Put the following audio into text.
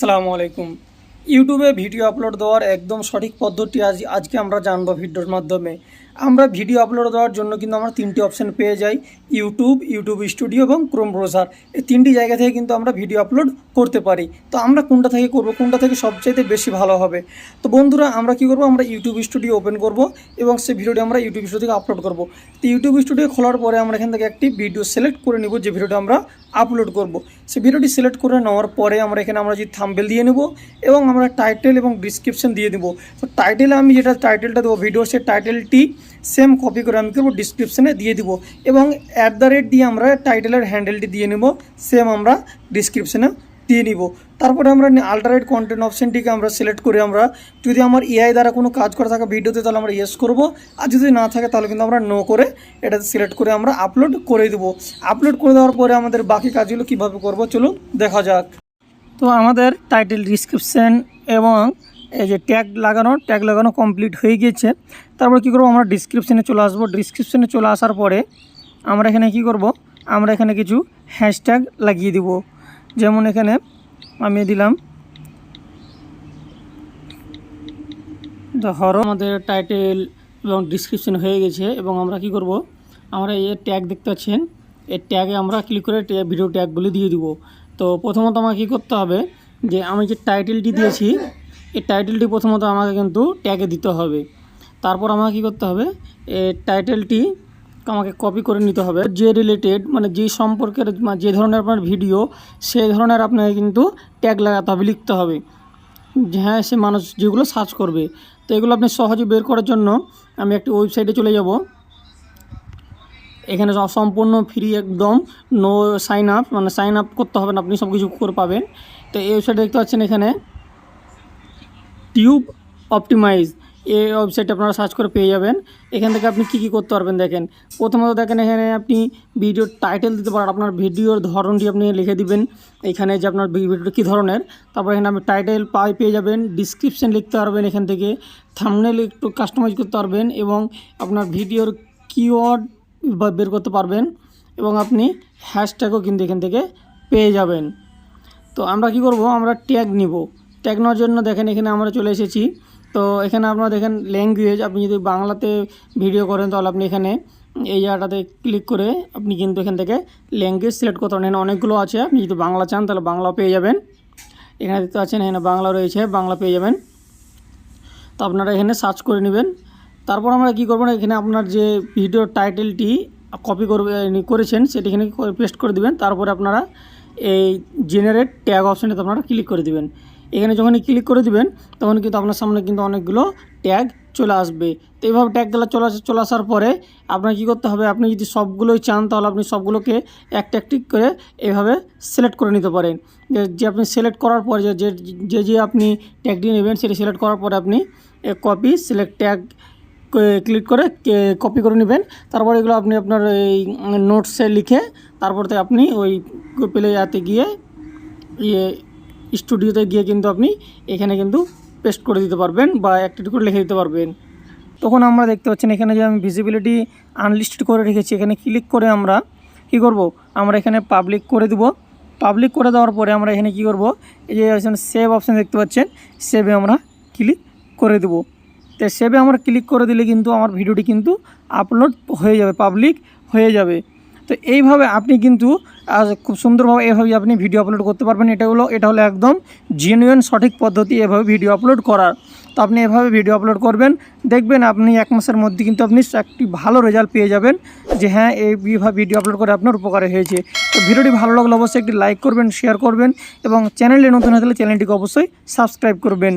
আসসালামু আলাইকুম। ইউটিউবে ভিডিও আপলোড দেওয়ার একদম সঠিক পদ্ধতি আজ আজকে আমরা জানব ভিডিওর মাধ্যমে। আমরা ভিডিও আপলোড দেওয়ার জন্য কিন্তু আমরা তিনটি অপশান পেয়ে যাই ইউটিউব ইউটিউব স্টুডিও এবং ক্রোম ব্রাউজার এই তিনটি জায়গা থেকে কিন্তু আমরা ভিডিও আপলোড করতে পারি। তো আমরা কোনটা থেকে করব, কোনটা থেকে সবচাইতে বেশি ভালো হবে? তো বন্ধুরা, আমরা কি করব? আমরা ইউটিউব স্টুডিও ওপেন করব এবং সেই ভিডিওটি আমরা ইউটিউব স্টুডিও থেকে আপলোড করব। তো ইউটিউব স্টুডিও খোলার পরে আমরা এখান থেকে একটি ভিডিও সিলেক্ট করে নিব, যে ভিডিওটা আমরা আপলোড করব। সেই ভিডিওটি সিলেক্ট করে নেওয়ার পরে আমরা এখানে আমরা যে থাম্বেল দিয়ে নেব এবং আমরা টাইটেল এবং ডিসক্রিপশন দিয়ে দেবো তো টাইটেলে আমি যেটা টাইটেলটা দেবো ভিডিও সেই টাইটেলটি সেম কপি করে আমি করব ডিসক্রিপশানে দিয়ে দিব। এবং অ্যাট দ্য রেট দিয়ে আমরা টাইটেলের হ্যান্ডেলটি দিয়ে নেব সেম আমরা ডিসক্রিপশানে দিয়ে নিব। তারপরে আমরা আল্টারেট কন্টেন্ট অপশানটিকে আমরা সিলেক্ট করে আমরা যদি আমার এআই দ্বারা কোনো কাজ করা থাকে ভিডিওতে তাহলে আমরা ইয়েস করব। আর যদি না থাকে তাহলে কিন্তু আমরা নো করে এটাতে সিলেক্ট করে আমরা আপলোড করে দেবো। আপলোড করে দেওয়ার পরে আমাদের বাকি কাজগুলো কীভাবে করব চলুন দেখা যাক। তো আমাদের টাইটেল ডিসক্রিপশান এবং এই যে ট্যাগ লাগানো ট্যাগ লাগানো কমপ্লিট হয়ে গিয়েছে। তারপর কী করব, আমরা ডিসক্রিপশানে চলে আসব। ডিসক্রিপশানে চলে আসার পরে আমরা এখানে কি করব, আমরা এখানে কিছু হ্যাশট্যাগ লাগিয়ে দিব। যেমন এখানে আমি দিলাম ধরো আমাদের টাইটেল এবং ডিসক্রিপশন হয়ে গেছে এবং আমরা কি করব, আমরা এই ট্যাগ দেখতে পাচ্ছেন, এই ট্যাগে আমরা ক্লিক করে ভিডিও ট্যাগগুলি দিয়ে দিব। তো প্রথমত আমাকে কী করতে হবে, যে আমি যে টাইটেলটি দিয়েছি এই টাইটেলটি প্রথমত আমাকে কিন্তু ট্যাগে দিতে হবে। তারপর আমাকে কী করতে হবে? এই টাইটেলটি আমাকে কপি করে নিতে হবে। যে রিলেটেড মানে যে সম্পর্কের মানে যে ধরনের আপনার ভিডিও সেই ধরনের আপনাকে কিন্তু ট্যাগ লাগাতে হবে, লিখতে হবে। হ্যাঁ সে মানুষ যেগুলো সার্চ করবে। তো এগুলো আপনি সহজে বের করার জন্য আমি একটি ওয়েবসাইটে চলে যাব। এখানে সম্পূর্ণ ফ্রি একদম নো সাইন আপ মানে সাইন আপ করতে হবে না, আপনি সব কিছু করে পাবেন। তো এই ওয়েবসাইটে দেখতে পাচ্ছেন এখানে টিউব অপটিমাইজ। এই ওয়েবসাইটে আপনারা সার্চ করে পেয়ে যাবেন। এখান থেকে আপনি কী কী করতে পারবেন দেখেন। প্রথমত দেখেন, এখানে আপনি ভিডিওর টাইটেল দিতে পারেন। আপনার ভিডিওর ধরনটি আপনি লিখে দিবেন। এখানে যে আপনার ভিডিওটা কী ধরনের, তারপর এখানে আপনি টাইটেল পাই পেয়ে যাবেন। ডিসক্রিপশন লিখতে পারবেন এখান থেকে। থামনেল একটু কাস্টমাইজ করতে পারবেন এবং আপনার ভিডিওর কিওয়ার্ড বের করতে পারবেন এবং আপনি হ্যাশট্যাগও কিন্তু এখান থেকে পেয়ে যাবেন। তো আমরা কি করব? আমরা ট্যাগ নিব। নেওয়ার জন্য দেখেন এখানে আমরা চলে এসেছি। তো এখানে আপনারা দেখেন ল্যাঙ্গুয়েজ আপনি যদি বাংলাতে ভিডিও করেন তাহলে আপনি এখানে এই জায়গাটাতে ক্লিক করে আপনি কিন্তু এখান থেকে ল্যাঙ্গুয়েজ সিলেক্ট করতে পারেন এখানে অনেকগুলো আছে। আপনি যদি বাংলা চান তাহলে বাংলা পেয়ে যাবেন। এখানে দেখতে পাচ্ছেন, এখানে বাংলা রয়েছে, বাংলা পেয়ে যাবেন। তো আপনারা এখানে সার্চ করে নেবেন। তারপর আমরা কি করব এখানে আপনার যে ভিডিওর টাইটেলটি কপি করবে করেছেন, সেটি এখানে পেস্ট করে দিবেন। তারপরে আপনারা এই জেনারেট ট্যাগ অপশানে আপনারা ক্লিক করে দিবেন। এখানে যখনই ক্লিক করে দিবেন, তখন কিন্তু আপনার সামনে কিন্তু অনেকগুলো ট্যাগ চলে আসবে। তো এইভাবে ট্যাগগুলো চলে চলে আসার পরে আপনার কী করতে হবে? আপনি যদি সবগুলোই চান, তাহলে আপনি সবগুলোকে একটা একটি করে এভাবে সিলেক্ট করে নিতে পারেন। যে আপনি সিলেক্ট করার পরে, যে, যে- যে আপনি ট্যাগটি নেবেন, সেটি সিলেক্ট করার পরে আপনি কপি সিলেক্ট ট্যাগ ক্লিক করে কপি করে নেবেন। তারপর এগুলো আপনি আপনার এই নোটসে লিখে, তারপর আপনি ওই প্লে গিয়ে ইয়ে স্টুডিওতে গিয়ে কিন্তু আপনি এখানে কিন্তু পেস্ট করে দিতে পারবেন বা একটা করে লিখে দিতে পারবেন। তখন আমরা দেখতে পাচ্ছেন এখানে যে আমি ভিজিবিলিটি আনলিস্টেড করে রেখেছি, এখানে ক্লিক করে আমরা কি করব? আমরা এখানে পাবলিক করে দেব। পাবলিক করে দেওয়ার পরে আমরা এখানে কি করব? এই যে সেভ অপশান দেখতে পাচ্ছেন সেভে আমরা ক্লিক করে দেব। তো সেভে আমরা ক্লিক করে দিলে কিন্তু আমার ভিডিওটি কিন্তু আপলোড হয়ে যাবে পাবলিক হয়ে যাবে। তো এইভাবে আপনি কিন্তু খুব সুন্দরভাবে এভাবে আপনি ভিডিও আপলোড করতে পারবেন। এটা হলো এটা হলো একদম জেনুইন সঠিক পদ্ধতি এভাবে ভিডিও আপলোড করার। তো আপনি এভাবে ভিডিও আপলোড করবেন, দেখবেন আপনি এক মাসের মধ্যে কিন্তু আপনি একটি ভালো রেজাল্ট পেয়ে যাবেন যে হ্যাঁ এই ভিডিও আপলোড করে আপনার উপকারে হয়েছে। তো ভিডিওটি ভালো লাগলে অবশ্যই একটি লাইক করবেন শেয়ার করবেন এবং চ্যানেলে নতুন হয়ে চ্যানেলটিকে অবশ্যই সাবস্ক্রাইব করবেন।